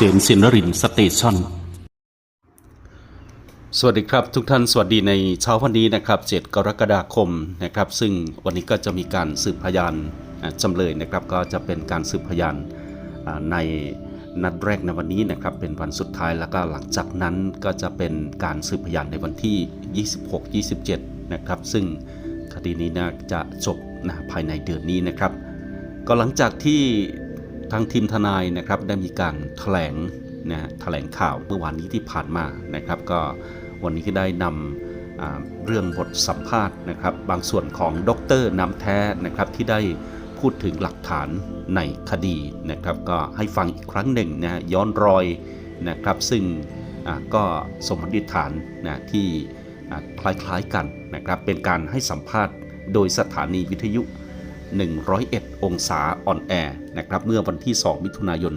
ษมสินรินสเตชันสวัสดีครับทุกท่านสวัสดีในเช้าวันนี้นะครับ 7 กรกฎาคมนะครับ ซึ่งวันนี้ก็จะมีการสืบพยานจำเลยนะครับ ก็จะเป็นการสืบพยานในนัดแรกในวันนี้นะครับ เป็นวันสุดท้ายแล้วก็หลังจากนั้นก็จะเป็นการสืบพยานในวันที่ 26 27 นะครับ ซึ่งคดีนี้นะจะจบนะภายในเดือนนี้นะครับ ก็หลังจากที่ ทางทีมทนายนะครับได้มีการแถลงนะแถลงข่าวเมื่อวานนี้ที่ผ่านมานะครับ ก็วันนี้ก็ได้นำเรื่องบทสัมภาษณ์นะครับ บางส่วนของดรน้ำแท้นะครับที่ได้พูดถึงหลักฐานในคดีนะครับ ก็ให้ฟังอีกครั้งหนึ่งนะย้อนรอยนะครับ ซึ่งก็สมมติฐานนะที่คล้ายๆกันนะครับ เป็นการให้สัมภาษณ์โดยสถานีวิทยุ 101 องศาออนแอร์นะครับเมื่อวันที่ 2 มิถุนายน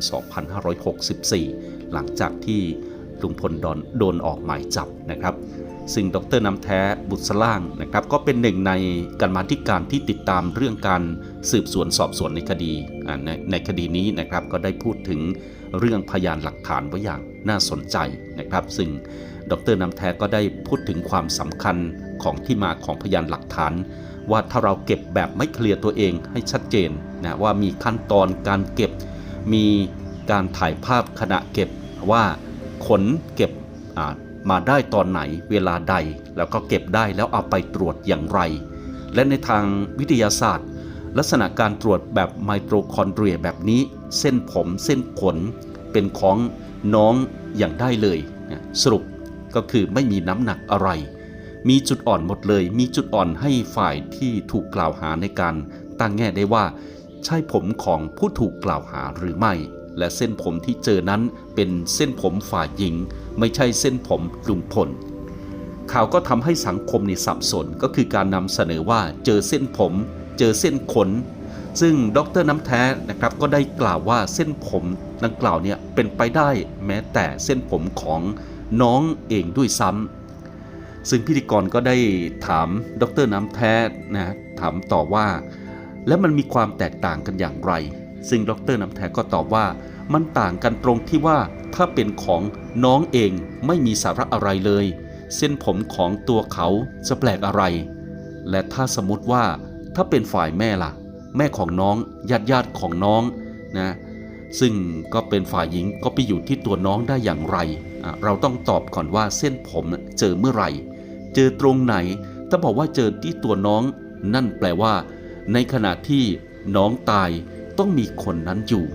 2564 หลังจากที่ลุงพลโดนโดนออกหมายจับนะครับ ซึ่งดรน้ำแท้บุษล่างนะครับก็เป็นหนึ่งในการมาธิการที่ติดตามเรื่องการสืบสวนสอบสวนในคดีในในคดีนี้นะครับก็ได้พูดถึงเรื่องพยานหลักฐานไว้อย่างน่าสนใจนะครับ ซึ่งดรน้ำแท้ก็ได้พูดถึงความสำคัญของที่มาของพยานหลักฐาน ว่าถ้าเราเก็บแบบไม่เคลียร์ตัวเองให้ชัดเจนนะว่ามีขั้นตอนการเก็บ มีการถ่ายภาพขณะเก็บว่าขนเก็บมาได้ตอนไหนเวลาใด แล้วก็เก็บได้แล้วเอาไปตรวจอย่างไร และในทางวิทยาศาสตร์ ลักษณะการตรวจแบบไมโตคอนเดรียแบบนี้ เส้นผมเส้นขนเป็นของน้องอย่างได้เลยนะสรุปก็คือไม่มีน้ำหนักอะไร มีจุดอ่อนหมดเลย มีจุดอ่อนให้ฝ่ายที่ถูกกล่าวหาในการตั้งแง่ได้ว่า ใช่ผมของผู้ถูกกล่าวหาหรือไม่ และเส้นผมที่เจอนั้นเป็นเส้นผมฝ่ายหญิง ไม่ใช่เส้นผมลุงพลข่าวก็ทำให้สังคมนี่สับสนก็คือการนำเสนอว่าเจอเส้นผม เจอเส้นขน ซึ่งดรน้ำแท้นะครับก็ได้กล่าวว่าเส้นผมดังกล่าวเนี่ยเป็นไปได้แม้แต่เส้นผมของน้องเองด้วยซ้ำ ซึ่งพิธีกรก็ได้ถามดรน้ำแท้นะถามต่อว่า แล้วมันมีความแตกต่างกันอย่างไร ซึ่งดรน้ำแท้ก็ตอบว่ามันต่างกันตรงที่ว่าถ้าเป็นของน้องเองไม่มีสาระอะไรเลย เส้นผมของตัวเขาจะแปลกอะไร และถ้าสมมติว่าถ้าเป็นฝ่ายแม่ล่ะ แม่ของน้องญาติญาติของน้องนะซึ่งก็เป็นฝ่ายหญิงก็ไปอยู่ที่ตัวน้องได้อย่างไร เราต้องตอบก่อนว่าเส้นผมเจอเมื่อไหร่ เจอตรงไหน ถ้าบอกว่าเจอที่ตัวน้อง นั่นแปลว่า ในขณะที่น้องตายต้องมีคนนั้นอยู่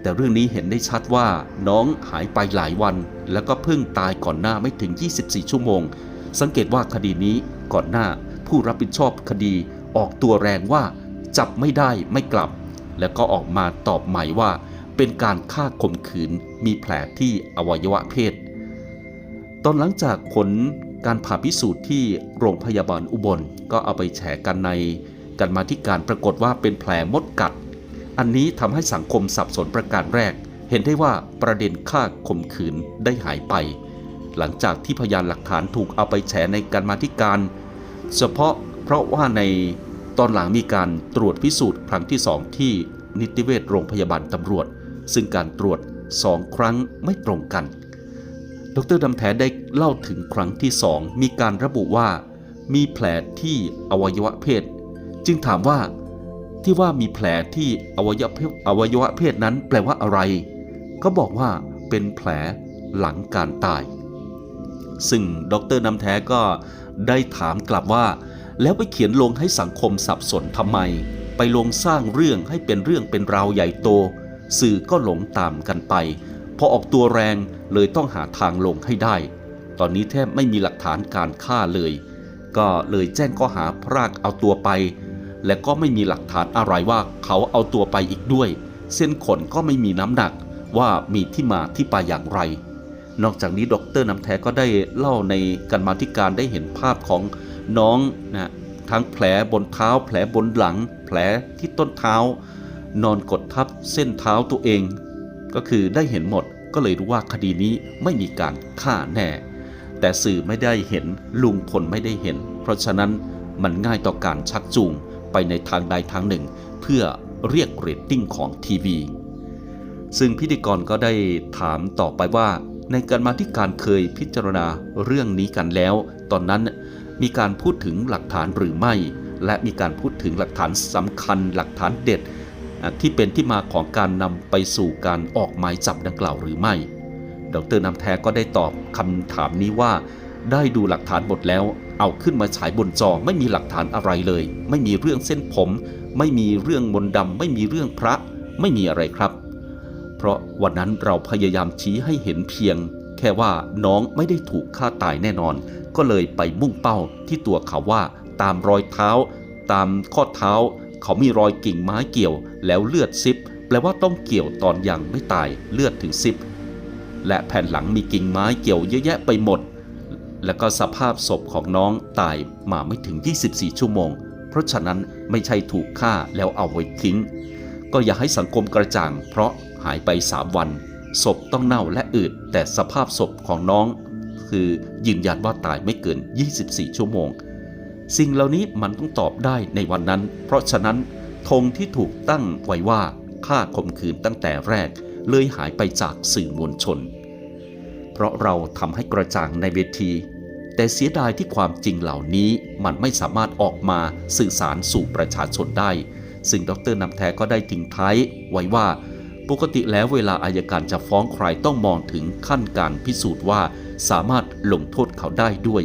แต่เรื่องนี้เห็นได้ชัดว่า น้องหายไปหลายวัน แล้วก็เพิ่งตายก่อนหน้าไม่ถึง 24 ชั่วโมง สังเกตว่าคดีนี้ก่อนหน้าผู้รับผิดชอบคดีออกตัวแรงว่า จับไม่ได้ไม่กลับ แล้วก็ออกมาตอบใหม่ว่า เป็นการฆ่าข่มขืนมีแผลที่อวัยวะเพศ ตอนหลังจากผล การผ่าพิสูจน์ที่โรงพยาบาลอุบล ก็เอาไปแฉกันในกันมาที่การปรากฏว่าเป็นแผลมดกัด อันนี้ทำให้สังคมสับสนประการแรก เห็นได้ว่าประเด็นฆ่าข่มขืนได้หายไป หลังจากที่พยานหลักฐานถูกเอาไปแฉในการมาธิการ เฉพาะเพราะว่าในตอนหลังมีการตรวจพิสูจน์ครั้งที่สองที่นิติเวชโรงพยาบาลตำรวจ ซึ่งการตรวจสองครั้งไม่ตรงกัน ดรดำแท้ได้เล่าถึงครั้งที่สองมีการระบุว่า มีแผลที่อวัยวะเพศ จึงถามว่า ที่ว่ามีแผลที่อวัยวะเพศอวัยวะเพศนั้นแปลว่าอะไร ก็บอกว่าเป็นแผลหลังการตาย ซึ่งดรนำแท้ก็ได้ถามกลับว่า แล้วไปเขียนลงให้สังคมสับสนทำไม ไปลงสร้างเรื่องให้เป็นเรื่องเป็นราวใหญ่โต สื่อก็หลงตามกันไป พอออกตัวแรง เลยต้องหาทางลงให้ได้ ตอนนี้แทบไม่มีหลักฐานการฆ่าเลย ก็เลยแจ้งข้อหาพรากเอาตัวไป และก็ไม่มีหลักฐานอะไรว่าเขาเอาตัวไปอีกด้วย เส้นขนก็ไม่มีน้ำหนักว่ามีที่มาที่ไปอย่างไร นอกจากนี้ดรน้ำแท้ก็ได้เล่าในการมาธิการได้เห็นภาพของน้องนะทั้งแผลบนเท้า แผลบนหลัง แผลที่ต้นเท้า นอนกดทับเส้นเท้าตัวเอง ก็คือได้เห็นหมด ก็เลยรู้ว่าคดีนี้ไม่มีการฆ่าแน่ แต่สื่อไม่ได้เห็นลุงพลไม่ได้เห็น เพราะฉะนั้นมันง่ายต่อการชักจูงไปในทางใดทางหนึ่ง เพื่อเรียกเรตติ้งของทีวี ซึ่งพิธีกรก็ได้ถามต่อไปว่า ในการมาที่การเคยพิจารณาเรื่องนี้กันแล้ว ตอนนั้นมีการพูดถึงหลักฐานหรือไม่ และมีการพูดถึงหลักฐานสำคัญหลักฐานเด็ด ที่เป็นที่มาของการนำไปสู่การออกหมายจับดังกล่าวหรือไม่ ดรนำแท้ก็ได้ตอบคำถามนี้ว่า ได้ดูหลักฐานหมดแล้ว เอาขึ้นมาฉายบนจอไม่มีหลักฐานอะไรเลย ไม่มีเรื่องเส้นผม ไม่มีเรื่องมนต์ดำไม่มีเรื่องพระ ไม่มีอะไรครับ เพราะวันนั้นเราพยายามชี้ให้เห็นเพียง แค่ว่าน้องไม่ได้ถูกฆ่าตายแน่นอน ก็เลยไปมุ่งเป้าที่ตัวเขาว่า ตามรอยเท้า ตามข้อเท้า เขามีรอยกิ่งไม้เกี่ยว แล้วเลือดซิบแปลว่าต้องเกี่ยวตอนยังไม่ตายเลือดถึงซิบและแผ่นหลังมีกิ่งไม้เกี่ยวเยอะแยะไปหมด แล้วก็สภาพศพของน้องตายมาไม่ถึง 24 ชั่วโมง เพราะฉะนั้นไม่ใช่ถูกฆ่าแล้วเอาไว้ทิ้ง ก็อย่าให้สังคมกระจ่าง เพราะหายไป 3 วัน ศพต้องเน่าและอืดแต่สภาพศพของน้อง คือยืนยันว่าตายไม่เกิน 24 ชั่วโมง สิ่งเหล่านี้มันต้องตอบได้ในวันนั้น เพราะฉะนั้นธงที่ถูกตั้งไว้ว่าฆ่าข่มขืนตั้งแต่แรก เลยหายไปจากสื่อมวลชน เพราะเราทำให้กระจ่างในเวที แต่เสียดายที่ความจริงเหล่านี้มันไม่สามารถออกมาสื่อสารสู่ประชาชนได้ ซึ่งดรนำแท้ก็ได้ทิ้งท้ายไว้ว่า ปกติแล้วเวลาอายการจะฟ้องใครต้องมองถึงขั้นการพิสูจน์ว่า สามารถลงโทษเขาได้ด้วย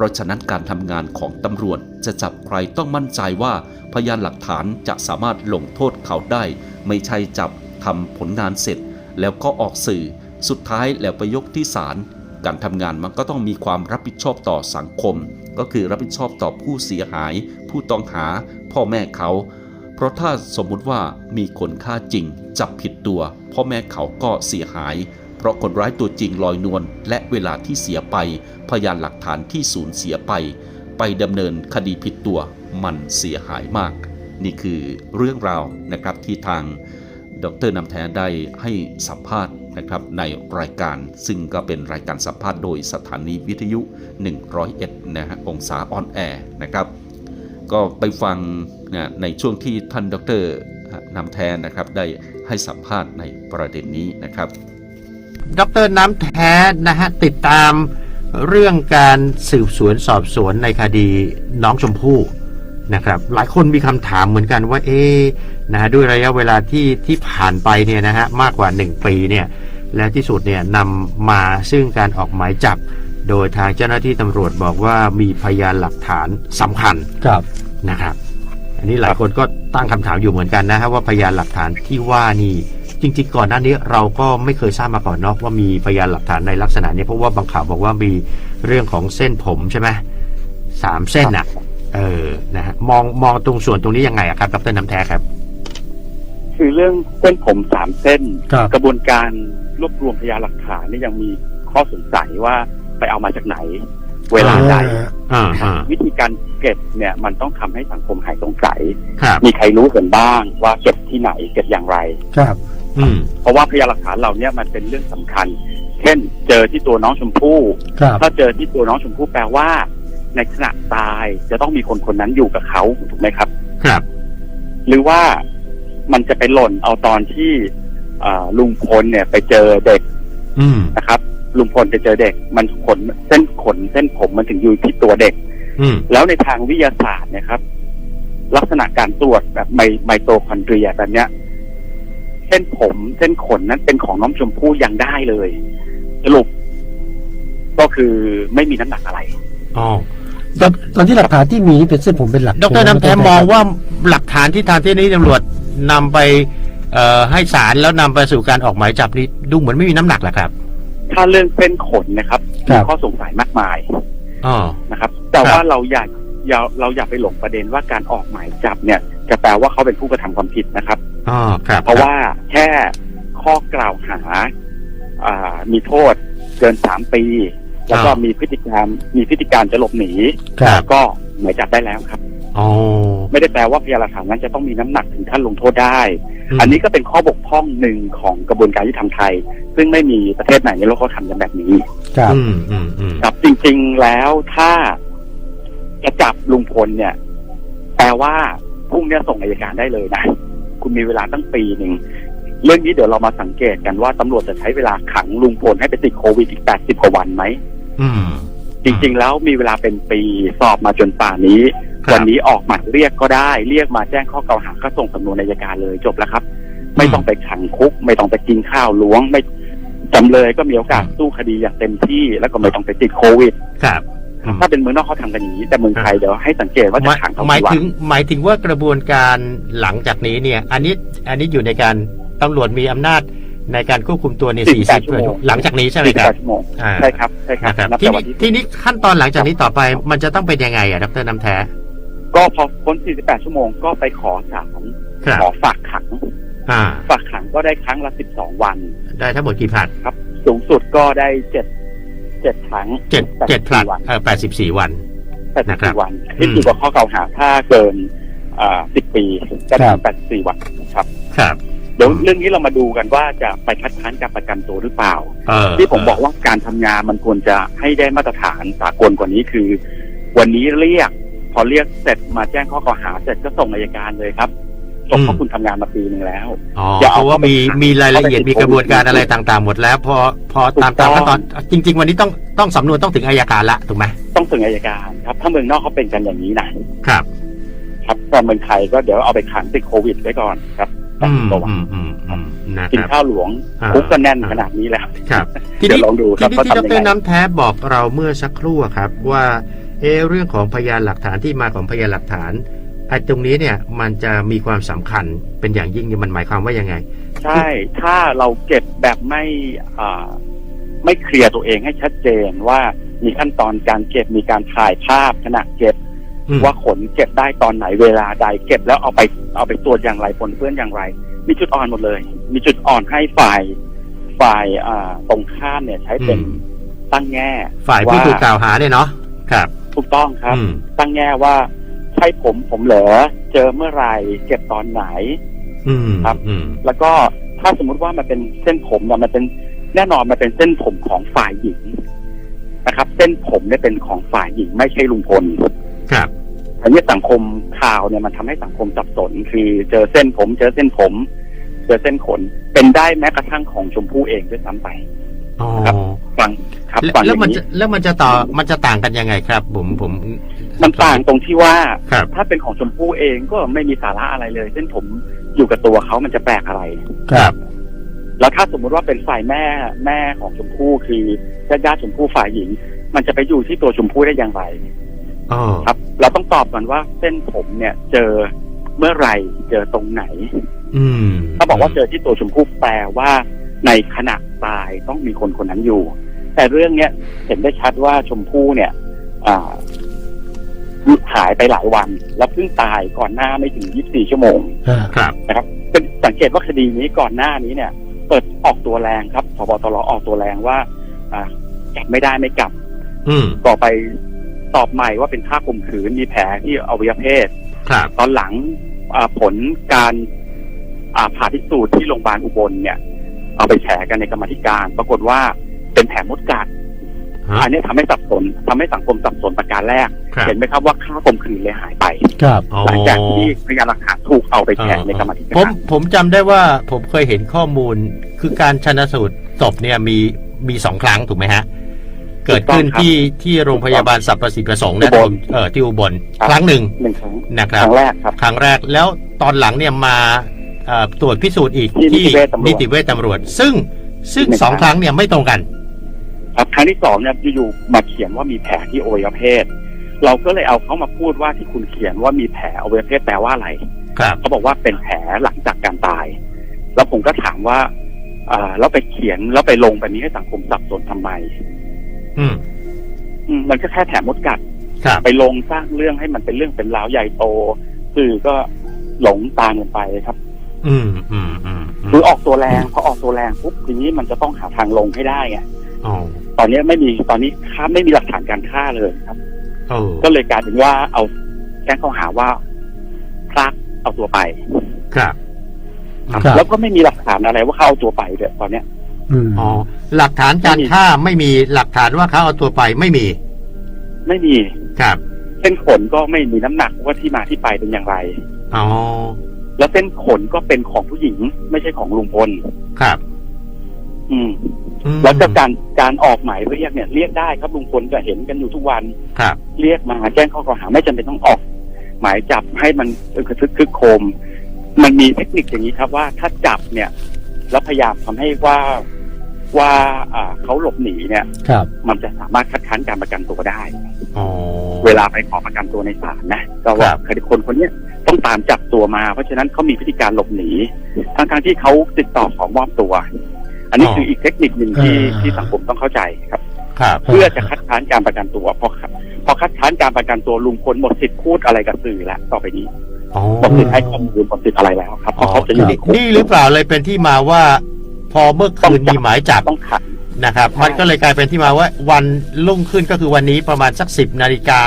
ราะฉะนั้นการทำงานของตำรวจจะจับใครต้องมั่นใจว่า พยานหลักฐานจะสามารถลงโทษเขาได้ ไม่ใช่จับทำผลงานเสร็จ แล้วก็ออกสื่อ สุดท้ายแล้วไปยกที่ศาลการทำงานมันก็ต้องมีความรับผิดชอบต่อสังคม ก็คือรับผิดชอบต่อผู้เสียหาย ผู้ต้องหา พ่อแม่เขา เพราะถ้าสมมุติว่ามีคนฆ่าจริง จับผิดตัว พ่อแม่เขาก็เสียหาย เพราะคนร้ายตัวจริงลอยนวลและเวลาที่เสียไป พยานหลักฐานที่สูญเสียไป ไปดำเนินคดีผิดตัวมันเสียหายมาก นี่คือเรื่องราวนะครับที่ทางดรนำแท้ได้ให้สัมภาษณ์นะครับในรายการ ซึ่งก็เป็นรายการสัมภาษณ์โดยสถานีวิทยุ 101 นะฮะองศาออนแอร์นะครับ ก็ไปฟังนะในช่วงที่ท่านดรนำแท้นะครับได้ให้สัมภาษณ์ในประเด็นนี้นะครับ ดรน้ำแท้นะฮะติดตามเรื่องการสืบสวนสอบสวนในคดีน้องชมพู่นะครับ หลายคนมีคำถามเหมือนกันว่าเอ๊ะนะฮะด้วยระยะเวลาที่ที่ผ่านไปเนี่ยนะฮะมากกว่า 1 ปีเนี่ยและที่สุดเนี่ยนำมาซึ่งการออกหมายจับ โดยทางเจ้าหน้าที่ตำรวจบอกว่ามีพยานหลักฐานสำคัญครับนะครับ อันนี้หลายคนก็ตั้งคำถามอยู่เหมือนกันนะฮะว่าพยานหลักฐานที่ว่านี่ จริงๆ ก่อนหน้านี้เราก็ไม่เคยทราบมาก่อนเนอะว่ามีพยานหลักฐานในลักษณะนี้เพราะว่าบางข่าวบอกว่ามีเรื่องของเส้นผมใช่ไหมสามเส้นอะเออนะฮะมองมองตรงส่วนตรงนี้ยังไงอะครับดรน้ำแท้ครับ คือเรื่องเส้นผมสามเส้น ครับ กระบวนการรวบรวมพยานหลักฐานนี่ยังมีข้อสงสัยว่าไปเอามาจากไหน เวลาใดอ่านะครับอ่าวิธีการเก็บเนี่ยมันต้องทำให้สังคมหายสงสัย ครับ มีใครรู้กันบ้างว่าเก็บที่ไหนเก็บอย่างไร ครับอืม เพราะว่าพยานหลักฐานเหล่านี้มันเป็นเรื่องสำคัญ เช่น เจอที่ตัวน้องชมพู่ครับถ้าเจอที่ตัวน้องชมพู่แปลว่า ในขณะตายจะต้องมีคนคนนั้นอยู่กับเขาถูกไหมครับ ครับ หรือว่ามันจะไปหล่นเอาตอนที่อ่าลุงพลเนี่ย ไปเจอเด็กอืมนะครับ ลุงพลไปเจอเด็ก มันขนเส้นขนเส้นผมมันถึงอยู่ที่ตัวเด็กอืมแล้วในทางวิทยาศาสตร์เนะครับ ลักษณะการตรวจแบบไมไมโตคอนเดรียแบบเนี้ย เส้นผมเส้นขนนั้นเป็นของน้องชมพู่ยังได้เลย สรุป ก็คือไม่มีน้ำหนักอะไรอ๋อตอนตอนที่หลักฐานที่มีนี่เป็นเส้นผมเป็นหลักดรน้ำแท้มองว่าหลักฐานที่ทางที่นี้ตำรวจนำไปเอ่อให้ศาลแล้วนำไปสู่การออกหมายจับนี่ดูเหมือนไม่มีน้ำหนักแหละครับ ถ้าเรื่องเส้นขนนะครับมีข้อสงสัยมากมายอ๋อ นะครับ แต่ครับ ว่าเราอยากอย่าเราอย่าไปหลงประเด็นว่าการออกหมายจับเนี่ย จะแปลว่าเขาเป็นผู้กระทำความผิดนะครับอ๋อครับเพราะว่าแค่ข้อกล่าวหาอ่ามีโทษเกินสามปี แล้วก็มีพฤติกรรมมีพฤติการจะหลบหนีครับก็หมายจับได้แล้วครับอ๋อไม่ได้แปลว่าพยานหลักฐานนั้นจะต้องมีน้ำหนักถึงขั้นลงโทษได้มอันนี้ก็เป็นข้อบกพร่องหนึ่งของกระบวนการยุติธรรมไทย ซึ่งไม่มีประเทศไหนในโลกเขาทำกันแบบนี้ ครับอืมอืมอืมครับจริง ๆแล้วถ้าจะจับลุงพลเนี่ย แปลว่า พรุ่งเนี้ยส่งอายการได้เลยนะ คุณมีเวลาตั้งปีหนึ่ง เรื่องนี้เดี๋ยวเรามาสังเกตกันว่าตำรวจจะใช้เวลาขังลุงพลให้ไปติดโควิดอีก80กว่าวันไหมอืมจริง ๆ แล้วมีเวลาเป็นปีสอบมาจนป่านนี้ครับวันนี้ออกหมายเรียกก็ได้ เรียกมาแจ้งข้อกล่าวหาก็ส่งสำนวนอัยการเลยจบแล้วครับ ไม่ต้องไปขังคุก ไม่ต้องไปกินข้าวล้วงไม่จำเลยก็มีโอกาสสู้คดีอย่างเต็มที่แล้วก็ไม่ต้องไปติดโควิด ครับอืม ถ้าเป็นเมืองนอกเขาทำกันอย่างนี้ แต่เมืองไทยเดี๋ยวให้สังเกตว่าหจะมายขังเท่าหมายกี่วัถึนงหมายถึงว่ากระบวนการหลังจากนี้เนี่ย อันนี้อันนี้อยู่ในการตำรวจมีอำนาจในการควบคุมตัวใน48 40ชั่วโมงหลังจากนี้ใช่ไหมค48รับชั่วโมงอ่าใช่ครับใช่ครับนะครับนับทีแต่วันี้นที่ทีนี้ขั้นตอนหลังจากนี้ต่อไปมันจะต้องเป็นยังไงอะดรน้ำแท้ ก็พอพ้น 48 ชั่วโมงก็ไปขอศาลครับขอฝากขังอ่าฝากขังก็ได้ครั้งละ 12 วัน ได้ทั้งหมดกี่ผลัดครับ สูงสุดก็ได้เจ็ด เจ็ดครั้งเจ็ด84เจ็ดผลัดวันเออแปดสิบสี่วันนะครับ84วันอืที่มอยู่กับข้อกล่าวหาถ้าเกินอ่า10ปีก็ครัถึบง84วันครับ ครับเดี๋ยวเรื่องนี้เรามาดูกันว่าจะไปคัดค้านการประกันตัวหรือเปล่าเออที่ผมบอกว่าการทำงานมันควรจะให้ได้มาตรฐานสากลกว่านี้คือ วันนี้เรียก พอเรียกเสร็จมาแจ้งข้อกล่าวหาเสร็จก็ส่งอัยการเลยครับ จบเพราะคุณทำงานมาปีหนึ่งแล้วอ๋ออย่าเพเอาราะว่ามีเข้าไปขังมีรายละเอียดเข้าไปมีกระบวนการอะไรต่างๆ หมดแล้ว พอพอตามถูกต้ตาอมงขั้นตอนจริง ๆ วันนี้ต้องต้องสำนวนต้องถึงอายการละถูกไหมต้องถึงอัยการครับ ถ้าเมืองนอกเขาเป็นกันอย่างนี้นะครับ ครับแต่เมืองไทยก็เดี๋ยวเอาไปขังติดโควิดไว้ก่อนครับแปอืดมสิบกว่าวันอืมอืมอืมนะกินครับข้าวหลวงอ่าคุกก็แน่นขนาดนี้แล้วครับทีเดี๋ยนี้วลองดูคทีรับนี้เขาที่ดทำยังไงรน้ำแท้บอกเราเมื่อสักครู่อะครับว่าเอะเรื่องของพยานหลักฐานที่มาของพยานหลักฐาน ไอ้ตรงนี้เนี่ยมันจะมีความสำคัญเป็นอย่างยิ่งเนี่ยมันหมายความว่ายังไง ใช่ถ้าเราเก็บแบบไม่อ่าไม่เคลียร์ตัวเองให้ชัดเจนว่ามีขั้นตอนการเก็บมีการถ่ายภาพขณะเก็บอืมว่าขนเก็บได้ตอนไหนเวลาใดเก็บแล้วเอาไปเอาไปตรวจอย่างไรปนเปื้อนอย่างไร มีจุดอ่อนหมดเลย มีจุดอ่อนให้ฝ่ายฝ่ายอ่าตรงข้ามเนี่ยใช้เป็นอืมตั้งแง่ ฝ่ายผู้ว่าถูกกล่าวหาเนี่ยเนาะครับ ถูกต้องครับอืมตั้งแง่ว่าใช่ผมผมเหรอเจอเมื่อไหรเก็บตอนไหนอืมครับอืมแล้วก็ถ้าสมมุติว่ามันเป็นเส้นผมเนี่ยมันเป็นแน่นอนมันเป็นเส้นผมของฝ่ายหญิงนะครับ เส้นผมเนี่ยเป็นของฝ่ายหญิงไม่ใช่ลุงพลครับอันนี้สังคมข่าวเนี่ยมันทำให้สังคมสับสนคือเจอเส้นผม เจอเส้นผม เจอเส้นขน เป็นได้แม้กระทั่งของชมพู่เองด้วยซ้ำไปอ๋อครับฟัง ครับแล้วฟังอแล้วย่างมันนี้จะแล้วมันจะต่อมันจะต่างกันยังไงครับ ผมผมมันต่างตรงที่ว่าครับถ้าเป็นของชมพู่เองก็ไม่มีสาระอะไรเลยเส้นผมอยู่กับตัวเขามันจะแปลกอะไร ครับ แล้วถ้าสมมุติว่าเป็นฝ่ายแม่แม่ของชมพู่คือญาติญาติชมพู่ฝ่ายหญิง มันจะไปอยู่ที่ตัวชมพู่ได้อย่างไรอ๋อครับ เราต้องตอบก่อนว่าเส้นผมเนี่ย เจอเมื่อไหร่เจอตรงไหน อืมถ้าบอกว่าเจอที่ตัวชมพู่แปลว่า ในขณะตายต้องมีคนคนนั้นอยู่ แต่เรื่องเนี้ยเห็นได้ชัดว่าชมพู่เนี่ย อ่าหายไปหลายวัน แล้วเพิ่งตายก่อนหน้าไม่ถึง 24 ชั่วโมงอ่าครับนะครับ เป็นสังเกตว่าคดีนี้ก่อนหน้านี้เนี่ย เปิดออกตัวแรงครับพบตรออกตัวแรงว่า อ่าจับไม่ได้ไม่กลับอืมต่อไปตอบใหม่ว่าเป็นท่าข่มขืนมีแผลที่อวัยวะเพศครับตอนหลังอ่าผลการอ่าผ่าพิสูจน์ที่โรงพยาบาลอุบลเนี่ย เอาไปแฉกันในกรรมาธิการ ปรากฏว่า เป็นแผลมดกัดฮะอันนี้ทำให้สับสนทำให้สังคมสับสนประการแรกครับเห็นไหมครับว่าค่าข่มขืนเลยหายไป ครับอ๋อหลังจากที่พยานหลักฐานถูกเอาไปแฉในกรรมาธิผกามรผมจำได้ว่าผมเคยเห็นข้อมูลคือการชันสูตรศพเนี่ยมีมีสองครั้งถูกไหมฮะ เกิดขึ้นถูกต้องครับที่ที่โรงพยาบาลสรรพสิทธิประสงค์นะอุบลผมเออที่อุบลครับครั้งหนึ่งหนึ่งครั้งนะคครับรั้งแรกครับครั้งแรกแล้วตอนหลังเนี่ยมาเอ่อตรวจพิสูจน์อีกที่นิติเวชตำรวจนิติเวชตำรวจซึ่งซึ่งหนึ่งสองคครั้รั้งงเนี่ยไม่ตรงกัน ครับครั้งที่สองเนี่ยอยู่ๆมาเขียนว่ามีแผลที่อวัยวะเพศ เราก็เลยเอาเขามาพูดว่าที่คุณเขียนว่ามีแผลอวัยวะเพศแปลว่าอะไรครับเขาบอกว่าเป็นแผลหลังจากการตาย แล้วผมก็ถามว่าอ่าแล้วไปเขียนแล้วไปลงแบบนี้ให้สังคมสับสนทำไมอืมอืมมันก็แค่แผลมดกัดครับไปลงสร้างเรื่องให้มันเป็นเรื่องเป็นราวใหญ่โตสื่อก็หลงตามกันไปครับ อืมอืมอืมอืมคือออกตัวแรงพอออกตัวแรงปุ๊บทีนี้มันจะต้องหาทางลงให้ได้ไงอ๋อ ตอนนี้ไม่มีตอนนี้ค้าไม่มีหลักฐานการฆ่าเลยครับโอ้ก็เลยกลายเป็นว่าเอาแจ้งข้อหาว่าพระเอาตัวไป ครับครับแล้วก็ไม่มีหลักฐานอะไรว่าเขาเอาตัวไปเดี๋ยตอนเนี้ยอืมอ๋อหลักฐานการฆ่าไม่มีหลักฐานว่าเขาเอาตัวไปไม่มี ไม่มีครับ เส้นขนก็ไม่มีน้ำหนักว่าที่มาที่ไปเป็นอย่างไรอ๋อแล้วเส้นขนก็เป็นของผู้หญิง ไม่ใช่ของลุงพลครับ อืมอืม แล้วก็การการออกหมายเรียกเนี่ยเรียกได้ครับลุงพลก็เห็นกันอยู่ทุกวันครับ เรียกมาแจ้งข้อกล่าวหาไม่จำเป็นต้องออก หมายจับให้มันกระทึกคึกโครมมันมีเทคนิคอย่างนี้ครับว่าถ้าจับเนี่ย แล้วพยายามทำให้ว่าว่าอ่าเขาหลบหนีเนี่ยครับมันจะสามารถคัดค้านการประกันตัวได้อ๋อเวลาไปขอประกันตัวในศาลนะก็ว่าครับคดีคนคนเนี้ยต้องตามจับตัวมา เพราะฉะนั้นเขามีพฤติการหลบหนีทั้งทางๆที่เขาติดต่อขอมอบตัว อันนี้คืออีกเทคนิคหนึ่งที่ที่สังคมต้องเข้าใจครับครับเพื่อจะคัดค้านการประกันตัวพอครับพอคัดค้านการประกันตัวลุงพลหมดสิทธิ์พูดอะไรกับสื่อแล้วต่อไปนี้อ๋อหมดสิทธิ์ให้ข้อมูลหมดสิทธิ์อะไรแล้วครับเพราะเขาจะอยู่ในคุกนี่หรือเปล่าเลยเป็นที่มาว่า พอเมื่อคืนมีหมายจับต้องขังนะครับใช่มันก็เลยกลายเป็นที่มาว่าวันรุ่งขึ้นก็คือวันนี้ประมาณสักสิบนาฬิกา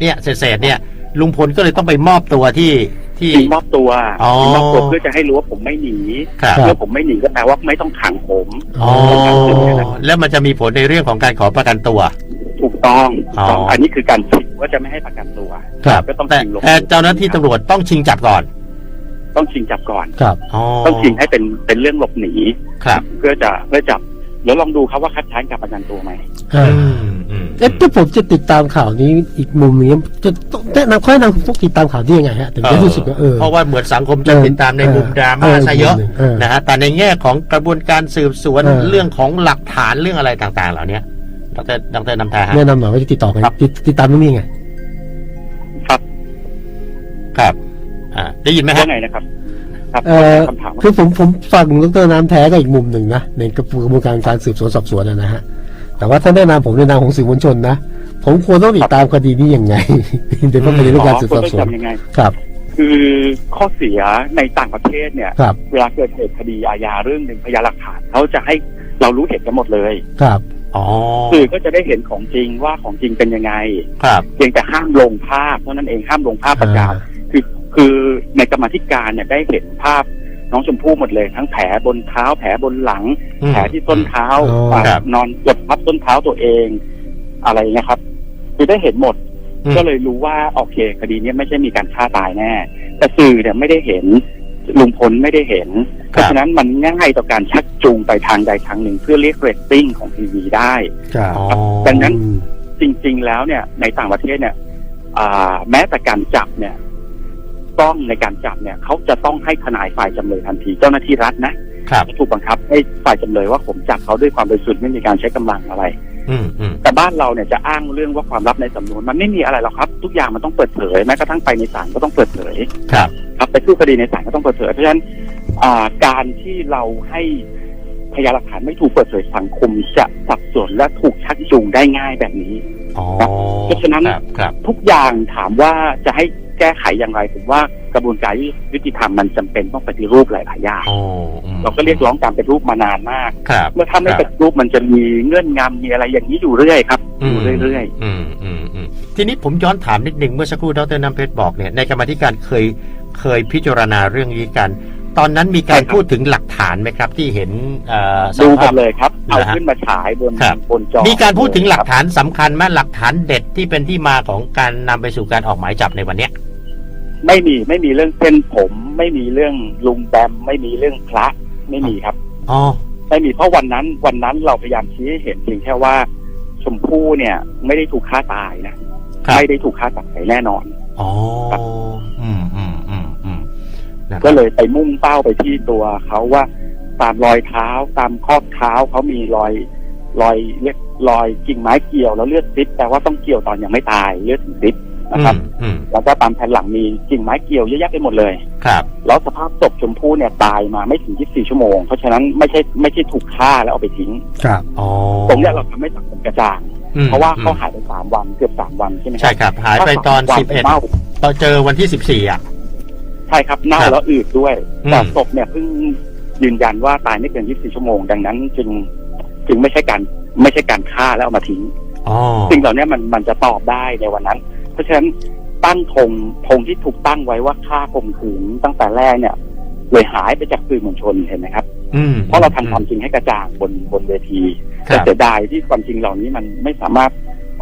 เนี่ยเศษๆเนี่ยลุงพลก็เลยต้องไปมอบตัวที่ ที่จริงมอบตัวอ๋อจริงมอบตัวเพื่อจะให้รู้ว่าผมไม่หนีครับเมื่อผมไม่หนีก็แปลว่าไม่ต้องขังผมอ๋อแล้วมันจะมีผลในเรื่องของการขอประกันตัว ถูกต้องถูกต้องอ๋ออัอันนี้คือการชิงว่าจะไม่ให้ประกันตัวครับก็ต้องแต่ชิงลงแต่เจ้าหน้าที่ตำรวจต้องชิงจับก่อน ต้องชิงจับก่อนครับอ๋อต้องชิงให้เป็นเป็นเรื่องหลบหนีครับ เพื่อจะเพื่อจับ เดี๋ยวลองดูครับว่าคัดค้านการประกันตัวไหมอ่าอืมอืมเอ๊ะถ้าผมจะติดตามข่าวนี้อีกมุมหนึงจะต้องแนะนำค่อยแนะนำพวกติดตามข่าวที่ยังไงฮะถึงจะรู้สึกว่าเออ เพราะว่าเหมือนสังคมจะเออติดตามในมุมดราม่าเออซะเยอะมุมหนึ่งเออนะฮะแต่ในแง่ของกระบวนการสืบสวนเออเรื่องของหลักฐานเรื่องอะไรต่าง ๆ เหล่านี้ดรดรนำแทฮะแนะนำหน่อยว่าจะติดต่อกันติดติดตามเรื่องนี้ไง ครับ ครับ อ่า ได้ยินไหมฮะว่าไงนะครับ ครับเอ่อคำถามว่าคือผมผมฟังดรน้ำแท้ก็อีกมุมหนึ่งนะในกระบวนการการสืบสวนสอบสวนนะนะฮะแต่ว่าถ้าแนะนำผมในนามของสื่อมวลชนนะผมควรต้องติดตามคดีนี้ยังไงโดยเฉพาะคดีเรื่องการสืบสวนสอบสวนอ๋อคุณต้องจำยังไงครับ คือข้อเสียในต่างประเทศเนี่ยครับเวลาเกิดเหตุคดีอาญาเรื่องหนึ่งพยานหลักฐานเขาจะให้เรารู้เห็นกันหมดเลยครับอ๋อสื่อก็จะได้เห็นของจริงว่าของจริงเป็นยังไง ครับเพียงแต่ห้ามลงภาพเท่านั้นเองห้ามลงภาพประจาน คือคือในกรรมาธิการเนี่ยได้เห็นภาพน้องชมพู่หมดเลยทั้งแผลบนเท้า แผลบนหลังอืมแผลที่ต้นเท้าอ๋ออะครับ นอนกดทับต้นเท้าตัวเอง อะไรเงี้ยครับ คือได้เห็นหมด อืม ก็เลยรู้ว่าโอเค คดีเนี้ยไม่ใช่มีการฆ่าตายแน่ แต่สื่อเนี่ยไม่ได้เห็นลุงพลไม่ได้เห็น เพราะฉะนั้นมันง่ายต่อการชักจูงไปทางใดทางหนึ่งเพื่อเรียกเรตติ้งของทีวีได้ ครับอ๋อ ดังนั้นอืมจริงๆแล้วเนี่ยในต่างประเทศเนี่ยอ่าแม้แต่การจับเนี่ย ต้องในการจับเนี่ยเขาจะต้องให้ทนายฝ่ายจำเลยทันที เจ้าหน้าที่รัฐนะครับถูกบังคับให้ฝ่ายจำเลยว่าผมจับเขาด้วยความบริสุทธิ์ไม่มีการใช้กำลังอะไรอืมอืมแต่บ้านเราเนี่ยจะอ้างเรื่องว่าความลับในสำนวนมันไม่มีอะไรหรอกครับ ทุกอย่างมันต้องเปิดเผยแม้กระทั่งไปในศาลก็ต้องเปิดเผย ครับ ครับไปสู้คดีในศาลก็ต้องเปิดเผยเพราะฉะนั้นอ่าการที่เราให้พยานหลักฐานไม่ถูกเปิดเผยสังคมจะสับสนและถูกชักจูงได้ง่ายแบบนี้อ๋อเพราะฉะนั้นครับครับทุกอย่างถามว่าจะให้ แก้ไขอย่างไร ผมว่ากระบวนการยุติธรรมมันจำเป็นต้องปฏิรูปหลายๆอย่างอ๋ออืมเราก็เรียกร้องการปฏิรูปมานานมากครับเมื่อถ้าไม่คปรับฏิรูปมันจะมีเงื่อนงำมีอะไรอย่างนี้อยู่เรื่อยครับอยู่เรื่อยอืมอืมอืมทีนี้ผมย้อนถามนิดนึงเมื่อสักครู่ดรน้ำเพชรบอกเนี่ยในกรรมาธิการเคยเคยพิจารณาเรื่องนี้กัน ตอนนั้นมีการพูดถึงหลักฐานไหมครับ ที่เห็นเอ่อๆสดูหมภาดพเลยครับเอานะฮะขึ้นมาฉายบนครับบนจอมีการพูดถึงหลักฐานสำคัญไหมหลักฐานเด็ดที่เป็นที่มาของการนำไปสู่การออกหมายจับในวันเนี้ย ไม่มีไม่มีเรื่องเส้นผม ไม่มีเรื่องลุงแบมไม่มีเรื่องพระไม่มีครับอ๋อไม่มีเพราะวันนั้น วันนั้นเราพยายามชี้ให้เห็นเพียงแค่ว่า ชมพู่เนี่ย ไม่ได้ถูกฆ่าตายนะครับไม่ได้ถูกฆ่าตายแน่นอนอ๋ออืมอืมอืมอืมนะครับก็เลยไปมุ่งเป้าไปที่ตัวเขาว่าตามรอยเท้าตามข้อเท้าเขามีรอยรอยเลือดรอยกิ่งไม้เกี่ยวแล้วเลือดซิดแต่ว่าต้องเกี่ยวตอนยังไม่ตายเลือดถึงซิด นะครับอืมอืมแล้วก็ตามแผ่นหลังมีกิ่งไม้เกี่ยวเยอะแยะไปหมดเลยครับแล้วสภาพศพชมพู่เนี่ยตายมาไม่ถึง 24 ชั่วโมง เพราะฉะนั้นไม่ใช่ไม่ใช่ถูกฆ่าแล้วเอาไปทิ้งครับอ๋อตรงเนี้ยเราทำให้สังคมกระจ่างอืมเพราะว่าเขาอืมหายไปสามวันเกือบสามวันใช่ไหมใช่ครับ หายไปตอนถ้าสิบสามเอ็ดวันเน่าตอนเจอวันที่สิบสี่อะใช่ครับเน่าครับแล้วอืดด้วยอืมแต่ศพเนี่ยเพิ่งยืนยันว่าตายไม่เกิน24ชั่วโมง ดังนั้นจึงจึงไม่ใช่การไม่ใช่การฆ่าแล้วเอามาทิ้งอ๋อสิ่งเหล่านี้มันมันจะตอบได้ในวันนั้น เพราะฉะนั้นตั้งธงธงที่ถูกตั้งไว้ว่าฆ่าข่มขืนตั้งแต่แรกเนี่ยเลยหายไปจากสื่อมวลชนเห็นไหมครับอืมเพราะเราทำความจริงให้กระจ่างบนบนเวทีคแต่รับเสียดายที่ความจริงเหล่านี้มันไม่สามารถ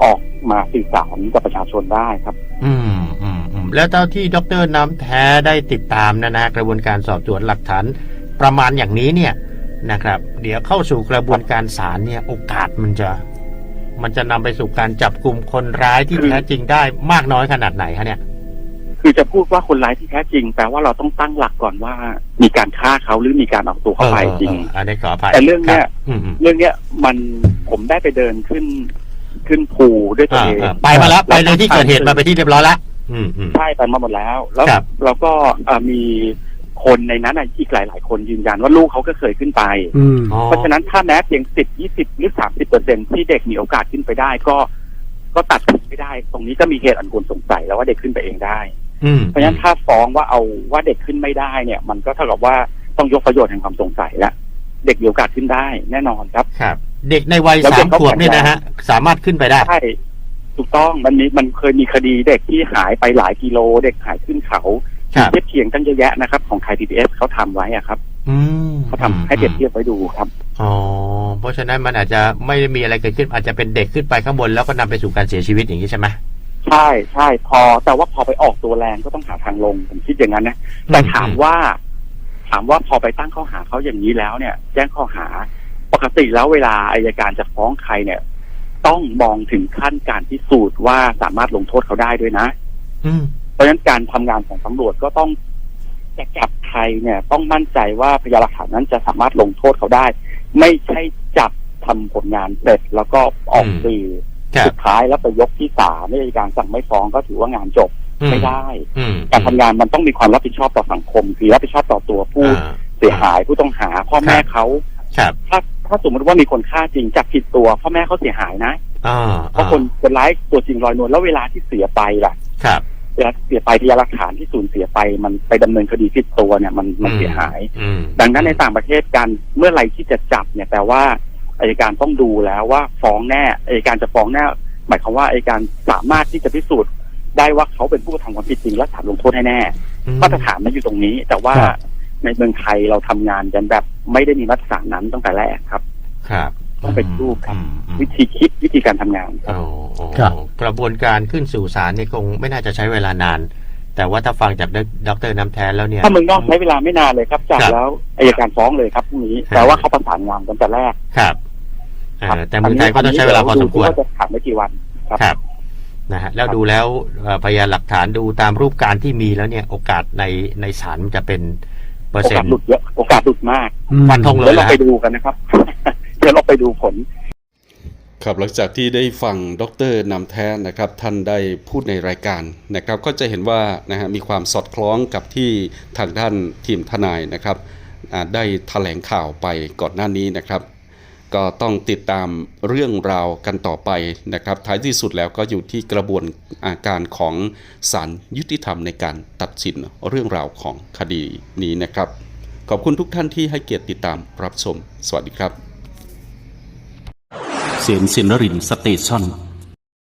ออกมาสื่อสารกับประชาชนได้ครับ อืมอืมอืมแล้วเท่าที่ดรน้ำแท้ได้ติดตามนะนะกระบวนการสอบสวนหลักฐานประมาณอย่างนี้เนี่ยนะครับ เดี๋ยวเข้าสู่กระบวนการศาลเนี่ย โอกาสมันจะ มันจะนำไปสู่การจับกลุ่มคนร้ายที่คือแท้จริงได้มากน้อยขนาดไหนคะเนี่ย คือจะพูดว่าคนร้ายที่แท้จริงแปลว่าเราต้องตั้งหลักก่อนว่า มีการฆ่าเขาหรือมีการเอาตัวเข้าไปจริงเออเอออันนี้ขออภัยแต่เรื่องเนี้ยคบอืมอืมเรื่องเนี้ยมันผมได้ไปเดินขึ้นขึ้นภูด้วยตัวอ่าเองอ่าไปมาแล้วไปเลยที่เกิดเหตุมาไปนที่เรียบร้อยแล้วอืมอืมใช่ไปมาหมดแล้ว แล้วครับแล้วก็เอ่อมี คนในนั้นอะอีกหลาย ๆ คนยืนยันว่าลูกเขาก็เคยขึ้นไป อืมอ๋อเพราะฉะนั้นถ้าแม้เพียงสิบยี่สิบหรือสามสิบเปอร์เซ็นที่เด็กมีโอกาสขึ้นไปได้ ก็ ก็ตัดทิ้งไม่ได้ ตรงนี้ก็มีเหตุอันควรสงสัยแล้วว่าเด็กขึ้นไปเองได้ อืมเพราะฉะนั้นถ้าฟ้องว่าเอาว่าเด็กขึ้นไม่ได้เนี่ย มันก็เท่ากับว่าต้องยกประโยชน์แห่งความสงสัยแล้วเด็กมีโอกาสขึ้นได้แน่นอนครับ ครับ เด็กในวัยแล้วสาเด็มกก็ขวบเนี่ยนะฮะ สามารถขึ้นไปได้ ใช่ถูกต้องมันมีมันเคยมีคดีเด็กที่หายไปหลายกิโล เด็กหายขึ้นเขาครับ เทียบเทียงกันเยอะแยะนะครับของไทยพีบีเอสเขาทำไว้อะครับ อืมเขาทำให้เปรียบเทียบไว้ดูครับอ๋อเพราะฉะนั้นมันอาจจะไม่ได้มีอะไรเกิดขึ้นอาจจะเป็นเด็กขึ้นไปข้างบนแล้วก็นำไปสู่การเสียชีวิตอย่างนี้ใช่ไหมใช่ใช่พอแต่ว่าพอไปออกตัวแรงก็ต้องหาทางลงผมคิดอย่างนั้นนะแต่ถามว่า ถามว่าพอไปตั้งข้อหาเขาอย่างนี้แล้วเนี่ย แจ้งข้อหาปกติแล้วเวลาอายการจะฟ้องใครเนี่ย ต้องมองถึงขั้นการพิสูจน์ว่าสามารถลงโทษเขาได้ด้วยนะอืมเพ ราะฉะนั้นการทำงานของตำรวจก็ต้องจะจับใครเนี่ย ต้องมั่นใจว่าพยานหลักฐานนั้นจะสามารถลงโทษเขาได้ ไม่ใช่จับทำผลงานเสร็จแล้วก็ออกอืมสื่อครับสุดท้ายแล้วไปยกที่ศาลในการสั่งไม่ฟ้องก็ถือว่างานจบอืไม่ได้อืมการทำงานมันต้องมีความรับผิดชอบต่อสังคมคือรับผิดชอบต่อตัวผู้อ่าเสียหายผู้ต้องหาพ่อแม่เขาครับถ้าถ้าสมมติว่ามีคนฆ่าจริงจับผิดตัวพ่อแม่เขาเสียหายนะอ่าเพราะคนคนร้ายตัวจริงลอยนวลแล้วเวลาที่เสียไปล่ะครับ เวลาที่เสียไปพยานหลักฐานที่สูญเสียไป มันไปดำเนินคดีผิดตัวเนี่ยมันมันอืมเสียหายอืมดังนั้นในต่างประเทศการเมื่อไหรที่จะจับเนี่ยแปลว่าอายการต้องดูแล้วว่าฟ้องแน่อายการจะฟ้องแน่หมายความว่าอายการสามารถที่จะพิสูจน์ได้ว่าเขาเป็นผู้กระทำความผิดจริงและศาลลงโทษให้แน่มาตรฐานมันอยู่ตรงนี้ แต่ว่าครับในเมืองไทยเราทำงานกันแบบไม่ได้มีมาตรฐานนั้นตั้งแต่แรกครับ ครับ ต้องเป็นรูปครับอืมอืมวิธีคิดวิธีการทำงานครับโอ้โอ้ครับกระบวนการขึ้นสู่ศาลนี่คงไม่น่าจะใช้เวลานาน แต่ว่าถ้าฟังจากดรน้ำแทนแล้วเนี่ยถ้าเมืองนอกใช้เวลาไม่นานเลยครับจับครับแล้วอายการฟ้องเลยครับพรุ่งนี้ครับแต่ว่าเขาประสานงานกันแต่แรกครับเอ่อครับแต่เมืองไทยก็ต้องใช้เวลาพอสมควรดูที่ว่าจะถามไม่กี่วันครับครับนะฮะแล้วครับดูแล้วเอ่อพยานหลักฐานดูตามรูปการที่มีแล้วเนี่ย โอกาสในในศาลมันจะเป็นเปอร์โอเซ็นกาสต์หลุดเยอะโอกาสหลุดมากอืมฟันธงเลเดี๋ยยวเรานะไปดูกันนะครับ เดี๋ยวเราไปดูผลครับหลังจากที่ได้ฟังดรนำแท้นะครับท่านได้พูดในรายการนะครับ ก็จะเห็นว่านะฮะมีความสอดคล้องกับที่ทางด้านทีมทนายนะครับได้แถลงข่าวไปก่อนหน้านี้นะครับ ก็ต้องติดตามเรื่องราวกันต่อไปนะครับ ท้ายที่สุดแล้วก็อยู่ที่กระบวนาการของศาลยุติธรรมในการตัดสินเรื่องราวของคดีนี้นะครับ ขอบคุณทุกท่านที่ให้เกียรติติดตามรับชม สวัสดีครับ เสียงสินรินสเตชัน